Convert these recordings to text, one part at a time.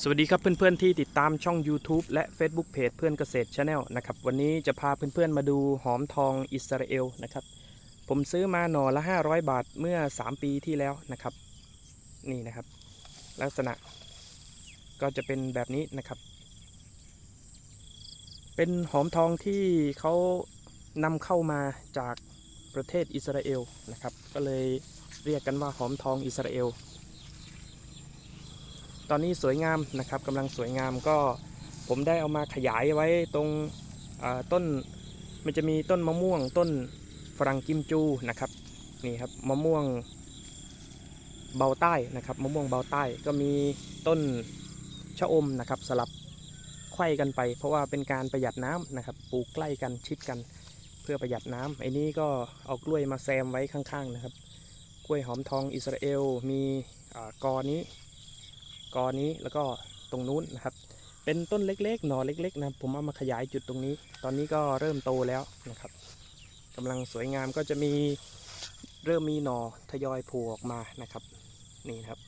สวัสดีครับเพื่อนๆที่ติดตามช่อง YouTube และ Facebook Page เพื่อนเกษตร Channel นะครับวันนี้จะพาเพื่อนๆมาดูหอมทองอิสราเอลนะครับผมซื้อมาหน่อละ 500 บาทเมื่อ 3 ปีที่แล้วนะครับนี่นะครับ ลักษณะก็จะเป็นแบบนี้นะครับ เป็นหอมทองที่เขานำเข้ามาจากประเทศอิสราเอลนะครับก็เลยเรียกกันว่าหอมทองอิสราเอล ตอนนี้สวยงามนะครับกำลังสวยงามก็ผมได้เอามาขยายไว้ตรงต้นมันจะมีต้นมะม่วงต้นฝรั่งกิมจูนะครับนี่ครับมะม่วงเบาใต้นะครับมะม่วงเบาใต้ก็มีต้นชะอมนะครับสลับไขว้กันไป เพราะว่าเป็นการประหยัดน้ำนะครับปลูกใกล้กันชิดกันเพื่อประหยัดน้ำไอ้นี้ก็เอากล้วยมาแซมไว้ข้างๆนะครับ กล้วยหอมทองอิสราเอลมีอกอนี้ กอนี้แล้วก็ตรงนู้นนะครับ เป็นต้นเล็กๆ หน่อเล็ก ๆ นะครับผมเอามาขยายจุดตรงนี้ ตอนนี้ก็เริ่มโตแล้วนะครับกำลังสวยงามก็จะมีเริ่มมีหน่อทยอยโผล่ออกมานะครับ นี่นครับ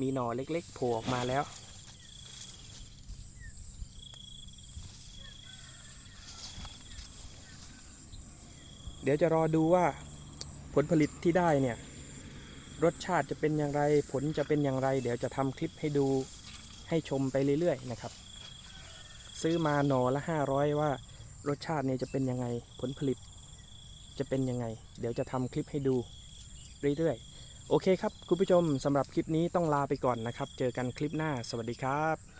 มีหน่อเล็กๆโผล่ออกมาแล้วเดี๋ยวจะรอดูว่าผลผลิตที่ได้เนี่ย รสชาติจะเป็นอย่างไร ผลจะเป็นอย่างไร เดี๋ยวจะทำคลิปให้ดูให้ชมไปเรื่อยๆนะครับ ซื้อมาหน่อละ 500 ว่ารสชาติเนี่ยจะเป็นยังไงผลผลิต จะเป็นยังไง เดี๋ยวจะทำคลิปให้ดูเรื่อยๆ โอเคครับ คุณผู้ชมสำหรับคลิปนี้ต้องลาไปก่อนนะครับ เจอกันคลิปหน้า สวัสดีครับ